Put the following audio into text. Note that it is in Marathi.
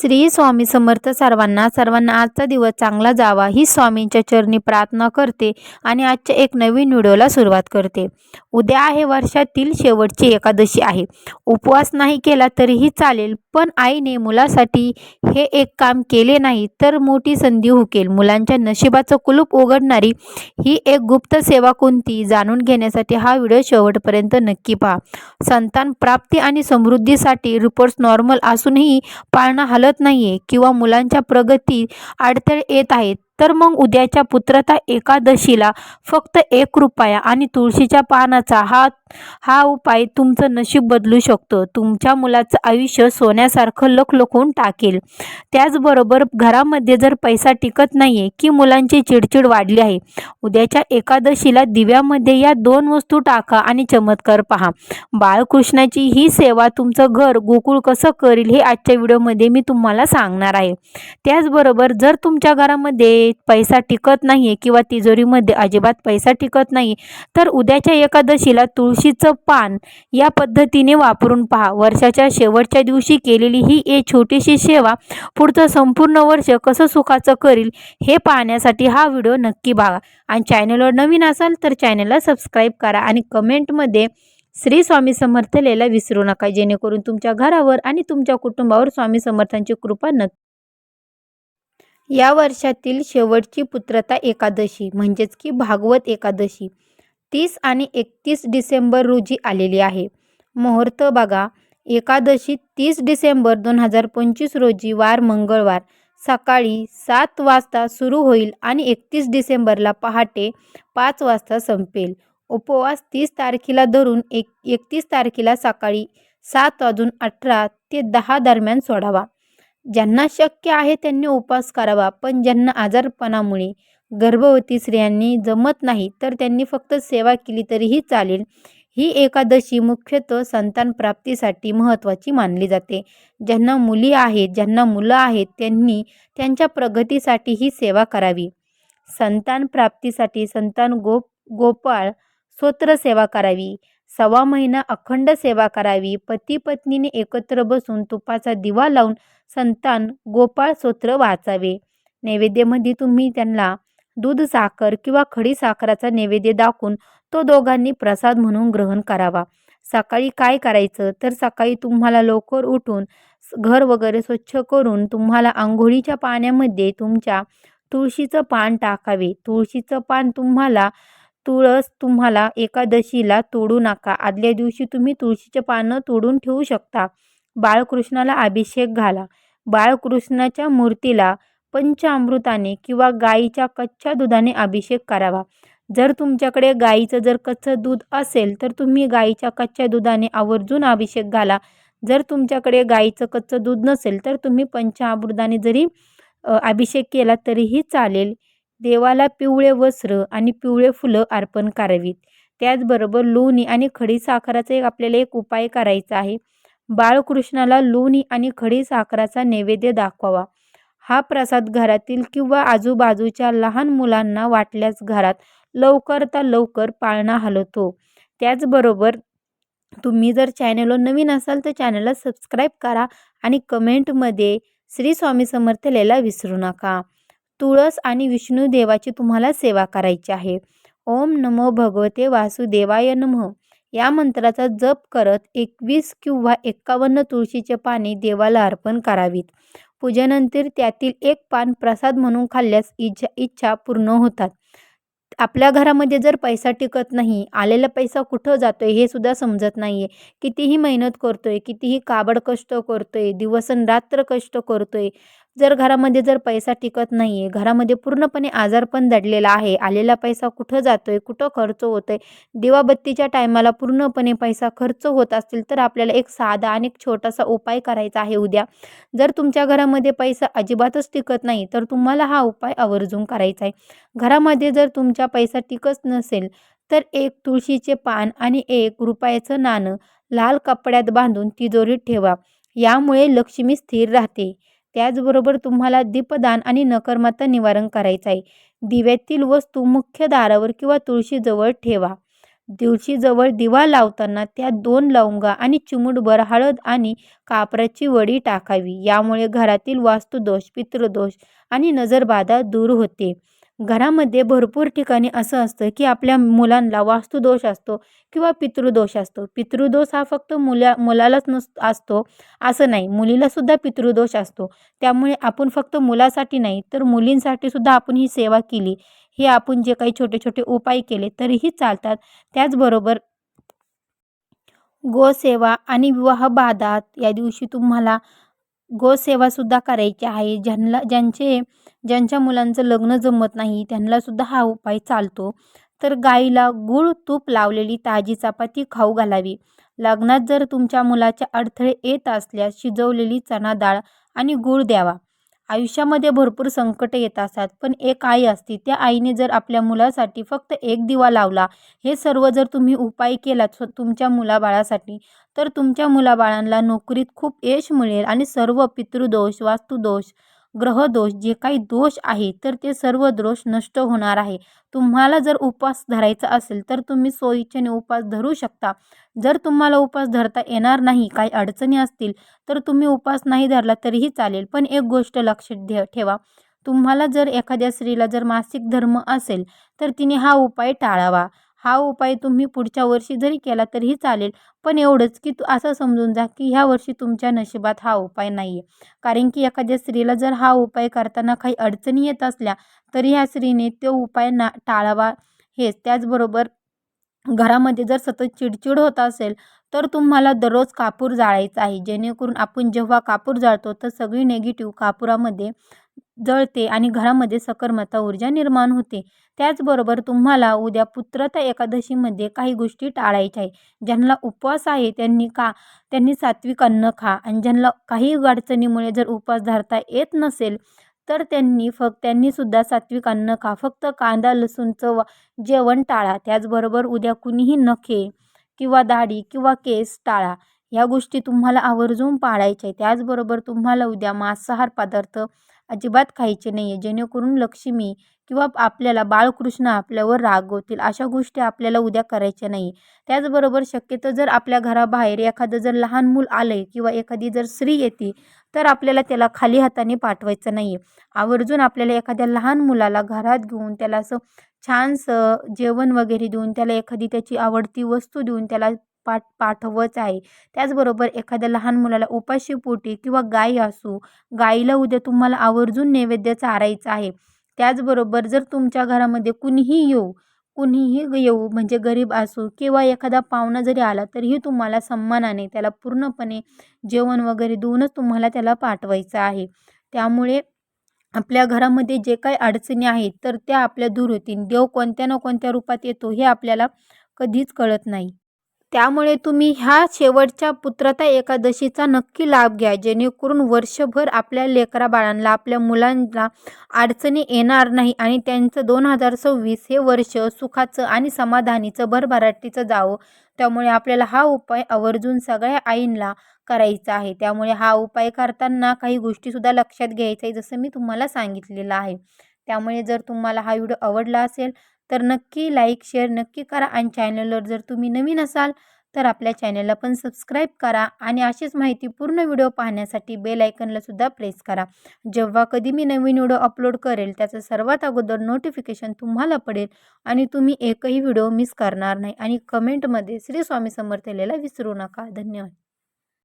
श्री स्वामी समर्थ सर्वांना सर्वांना आजचा दिवस चांगला जावा ही स्वामींच्या चरणी प्रार्थना करते आणि आजच्या एक नवीन व्हिडिओला सुरुवात करते. उद्या आहे वर्षातील शेवटची एकादशी आहे. उपवास नाही केला तरीही चालेल पण आईने मुलासाठी हे एक काम केले नाही तर मोठी संधी हुकेल. मुलांच्या नशिबाचं कुलूप उघडणारी ही एक गुप्त सेवा कोणती जाणून घेण्यासाठी हा व्हिडिओ शेवटपर्यंत नक्की पहा. संतान प्राप्ती आणि समृद्धीसाठी रिपोर्ट्स नॉर्मल असूनही पाळणा हलत नाही आहे किंवा मुलांच्या प्रगती अडथळे येत आहेत तर मग उद्याच्या पुत्रता एकादशीला फक्त एक रुपया आणि तुळशीच्या पानाचा हा हा उपाय तुमचं नशीब बदलू शकतो. तुमच्या मुलाचं आयुष्य सोन्यासारखं लखलखून टाकेल. त्याचबरोबर घरामध्ये जर पैसा टिकत नाही आहे की मुलांची चिडचिड वाढली आहे उद्याच्या एकादशीला दिव्यामध्ये या दोन वस्तू टाका आणि चमत्कार पहा. बाळकृष्णाची ही सेवा तुमचं घर गोकुळ कसं करेल हे आजच्या व्हिडिओमध्ये मी तुम्हाला सांगणार आहे. त्याचबरोबर जर तुमच्या घरामध्ये पैसा टिकत नाही आहे किंवा तिजोरीमध्ये अजिबात पैसा टिकत नाही तर उद्याच्या एकादशीला तुळशीचं पान या पद्धतीने वापरून पहा. वर्षाच्या शेवटच्या दिवशी केलेली ही एक छोटीशी सेवा पुढचं संपूर्ण वर्ष कसं सुखाचं करील हे पाहण्यासाठी हा व्हिडिओ नक्की बघा. आणि चॅनलवर नवीन असाल तर चॅनलला सबस्क्राईब करा आणि कमेंटमध्ये श्री स्वामी समर्थ लिहायला विसरू नका जेणेकरून तुमच्या घरावर आणि तुमच्या कुटुंबावर स्वामी समर्थांची कृपा नक्की या वर्षातील शेवटची पुत्रता एकादशी म्हणजेच की भागवत एकादशी तीस आणि एकतीस डिसेंबर रोजी आलेली आहे. मुहूर्त बघा एकादशी तीस डिसेंबर दोन हजार पंचवीस रोजी वार मंगळवार सकाळी सात वाजता सुरू होईल आणि एकतीस डिसेंबरला पहाटे पाच वाजता संपेल. उपवास तीस तारखेला धरून एक एकतीस तारखेला सकाळी सात वाजून अठरा ते दहा दरम्यान सोडावा. ज्यांना शक्य आहे त्यांनी उपवास करावा. पण ज्यांना आजारपणामुळे गर्भवती स्त्रियांनी जमत नाही तर त्यांनी फक्त सेवा केली तरीही चालेल. ही एकादशी मुख्यतः संतान प्राप्तीसाठी महत्त्वाची मानली जाते. ज्यांना मुली आहेत ज्यांना मुलं आहेत त्यांनी त्यांच्या प्रगतीसाठी ही सेवा करावी. संतान प्राप्तीसाठी संतान गोप गोपाळ स्तोत्र सेवा करावी. सव्वा महिना अखंड सेवा करावी. पती पत्नीने एकत्र बसून तुपाचा दिवा लावून संतान गोपाळ स्तोत्र वाचावे. नैवेद्यामध्ये तुम्ही त्यांना दूध साखर किंवा खडी साखराचा नैवेद्य दाखवून तो दोघांनी प्रसाद म्हणून ग्रहण करावा. सकाळी काय करायचं? तर सकाळी तुम्हाला लवकर उठून घर वगैरे स्वच्छ करून तुम्हाला आंघोळीच्या पाण्यामध्ये तुमच्या तुळशीचं पान टाकावे. तुळशीचं पान तुम्हाला तुळस तुम्हाला एकादशीला तोडू नका. आदल्या दिवशी तुम्ही तुळशीचे पानं तोडून ठेवू शकता. बाळकृष्णाला अभिषेक घाला. बाळकृष्णाच्या मूर्तीला पंचामृताने किंवा गाईच्या कच्च्या दुधाने अभिषेक करावा. जर तुमच्याकडे गाईचं जर कच्चं दूध असेल तर तुम्ही गाईच्या कच्च्या दुधाने आवर्जून अभिषेक घाला. जर तुमच्याकडे गाईचं कच्चं दूध नसेल तर तुम्ही पंचामृताने जरी अभिषेक केला तरीही चालेल. देवाला पिवळे वस्त्र आणि पिवळे फुलं अर्पण करावीत. त्याचबरोबर लोणी आणि खडी साखराचा एक आपल्याला एक उपाय करायचा आहे. बाळकृष्णाला लोणी आणि खडी साखराचा नैवेद्य दाखवावा. हा प्रसाद घरातील किंवा आजूबाजूच्या लहान मुलांना वाटल्यास घरात लवकर तर लवकर पाळणा हलवतो. त्याचबरोबर तुम्ही जर चॅनलवर नवीन असाल तर चॅनलला सबस्क्राईब करा आणि कमेंटमध्ये श्री स्वामी समर्थ लिहायला विसरू नका. तुळस आणि विष्णू देवाची तुम्हाला सेवा करायची आहे. ओम नमो भगवते वासुदेवाय नमः. या मंत्राचा जप करत एकवीस किंवा एक्कावन्न तुळशीचे पाने देवाला अर्पण करावीत. पूजेनंतर त्यातील एक पान प्रसाद म्हणून खाल्ल्यास इच्छा इच्छा पूर्ण होतात. आपल्या घरामध्ये जर पैसा टिकत नाही आलेला पैसा कुठं जातो आहे हे सुद्धा समजत नाही आहे कितीही मेहनत करतो आहे कितीही काबड कष्ट करतो आहे दिवसनरात्र कष्ट करतो आहे जर घरामध्ये जर पैसा टिकत नाही आहे घरामध्ये पूर्णपणे आजारपण दडलेला आहे आलेला पैसा कुठं जातो आहे कुठं खर्च होतो आहे दिवाबत्तीच्या टायमाला पूर्णपणे पैसा खर्च होत असतील तर आपल्याला एक साधा आणि एक छोटासा उपाय करायचा आहे उद्या. जर तुमच्या घरामध्ये पैसा अजिबातच टिकत नाही तर तुम्हाला हा उपाय आवर्जून करायचा आहे. घरामध्ये जर तुमचा पैसा टिकत नसेल तर एक तुळशीचे पान आणि एक रुपयाचं नाणं लाल कपड्यात बांधून तिजोरीत ठेवा. यामुळे लक्ष्मी स्थिर राहते. त्याचबरोबर तुम्हाला दीपदान आणि नकर्मता निवारण करायचं आहे. दिव्यातील वस्तू मुख्य दारावर किंवा तुळशीजवळ ठेवा. तुळशीजवळ दिवा लावताना त्यात दोन लवंगा आणि चिमूटभर हळद आणि कापराची वडी टाकावी. यामुळे घरातील वास्तुदोष पितृदोष आणि नजरबाधा दूर होते. घरामध्ये भरपूर ठिकाणी असं असतं की आपल्या मुलांना वास्तुदोष असतो किंवा पितृदोष असतो. पितृदोष हा फक्त मुला मुलालाच नस असतो असं नाही. मुलीलासुद्धा पितृदोष असतो. त्यामुळे आपण फक्त मुलासाठी नाही तर मुलींसाठी सुद्धा आपण ही सेवा केली. हे आपण जे काही छोटे छोटे उपाय केले तरीही चालतात. त्याचबरोबर गोसेवा आणि विवाह बाधात या दिवशी तुम्हाला गोसेवासुद्धा करायची आहे. ज्यांना ज्यांचे ज्यांच्या मुलांचं लग्न जमत नाही त्यांनासुद्धा हा उपाय चालतो. तर गाईला गूळ तूप लावलेली ताजी चपाती खाऊ घालावी. लग्नात जर तुमच्या मुलाचे अडथळे येत असल्यास शिजवलेली चणा डाळ आणि गूळ द्यावा. आयुष्यामध्ये भरपूर संकटं येत असतात. पण एक आई असते त्या आईने जर आपल्या मुलासाठी फक्त एक दिवा लावला हे सर्व जर तुम्ही उपाय केलात तुमच्या मुलाबाळासाठी तर तुमच्या मुलाबाळांना नोकरीत खूप यश मिळेल आणि सर्व पितृदोष वास्तुदोष ग्रहदोष जे काही दोष आहे तर ते सर्व दोष नष्ट होणार आहे. तुम्हाला जर उपवास धरायचा असेल तर तुम्ही सोयीच्छेने उपवास धरू शकता. जर तुम्हाला उपवास धरता येणार नाही काही अडचणी असतील तर तुम्ही उपवास नाही धरला तरीही चालेल. पण एक गोष्ट लक्षात ठे ठेवा. तुम्हाला जर एखाद्या स्त्रीला जर मासिक धर्म असेल तर तिने हा उपाय टाळावा. हा उपाय तुम्ही पुढच्या वर्षी जरी केला तरीही चालेल. पण एवढंच की तू असं समजून जा की ह्या वर्षी तुमच्या नशिबात हा उपाय नाही आहे कारण की एखाद्या स्त्रीला जर हा उपाय करताना काही अडचणी येत असल्या तरी ह्या स्त्रीने तो उपाय ना टाळावा. हेच त्याचबरोबर घरामध्ये जर सतत चिडचिड होत असेल तर तुम्हाला दररोज कापूर जाळायचा आहे. जेणेकरून आपण जेव्हा कापूर जाळतो तर सगळी नेगेटिव्ह कापुरामध्ये जळते आणि घरामध्ये सकर्मता ऊर्जा निर्माण होते. त्याचबरोबर तुम्हाला उद्या पुत्रता एकादशीमध्ये काही गोष्टी टाळायच्या आहे ज्यांना उपवास आहे त्यांनी का त्यांनी सात्विक अन्न खा आणि ज्यांना काही अडचणीमुळे जर उपवास धरता येत नसेल तर त्यांनी फक्त त्यांनीसुद्धा सात्विक अन्न खा. फक्त कांदा लसूणचं व जेवण टाळा. त्याचबरोबर उद्या कुणीही नखे किंवा दाढी किंवा केस टाळा. ह्या गोष्टी तुम्हाला आवर्जून पाळायच्या आहे त्याचबरोबर तुम्हाला उद्या मांसाहार पदार्थ अजिबात खायचे नाही आहे जेणेकरून लक्ष्मी किंवा आपल्याला बाळकृष्ण आपल्यावर रागवतील. अशा गोष्टी आपल्याला उद्या करायच्या नाही. त्याचबरोबर शक्यतो जर आपल्या घराबाहेर एखादं जर लहान मूल आलं आहे किंवा एखादी जर स्त्री येते तर आपल्याला त्याला खाली हाताने पाठवायचं नाही आहे आवर्जून आपल्याला एखाद्या लहान मुलाला घरात घेऊन त्याला असं छानसं जेवण वगैरे देऊन त्याला एखादी त्याची आवडती वस्तू देऊन त्याला पाठ पाठवच आहे. त्याचबरोबर एखाद्या लहान मुलाला उपाशीपोटी किंवा गाय असू गाईला उद्या तुम्हाला आवर्जून नैवेद्य चारायचा आहे. त्याचबरोबर जर तुमच्या घरामध्ये कुणीही येऊ कुणीही येऊ म्हणजे गरीब असो किंवा एखादा पाहुणा जरी आला तरीही तुम्हाला सन्मानाने त्याला पूर्णपणे जेवण वगैरे देऊनच तुम्हाला त्याला पाठवायचं आहे. त्यामुळे आपल्या घरामध्ये जे काही अडचणी आहेत तर त्या आपल्या दूर होतील. देव कोणत्या ना कोणत्या रूपात येतो हे आपल्याला कधीच कळत नाही. त्यामुळे तुम्ही ह्या शेवटच्या पुत्रता एकादशीचा नक्की लाभ घ्या. जेणेकरून वर्षभर आपल्या लेकरा बाळांना आपल्या मुलांना अडचणी येणार नाही आणि त्यांचं दोन हजार सव्वीस हे वर्ष सुखाचं आणि समाधानीचं भरभराटीचं जावं. त्यामुळे आपल्याला हा उपाय आवर्जून सगळ्या आईंना करायचा आहे. त्यामुळे हा उपाय करताना काही गोष्टीसुद्धा लक्षात घ्यायचं आहे जसं मी तुम्हाला सांगितलेलं आहे. त्यामुळे जर तुम्हाला हा व्हिडिओ आवडला असेल तर नक्की लाईक शेअर नक्की करा. आणि चॅनलवर जर तुम्ही नवीन असाल तर आपल्या चॅनलला पण सबस्क्राईब करा. आणि अशीच माहिती पूर्ण व्हिडिओ पाहण्यासाठी बेल आयकनला सुद्धा प्रेस करा. जेव्हा कधी मी नवीन व्हिडिओ अपलोड करेल त्याचं सर्वात अगोदर नोटिफिकेशन तुम्हाला पडेल आणि तुम्ही एकही व्हिडिओ मिस करणार नाही. आणि कमेंटमध्ये श्री स्वामी समर्थ लिहायला विसरू नका. धन्यवाद.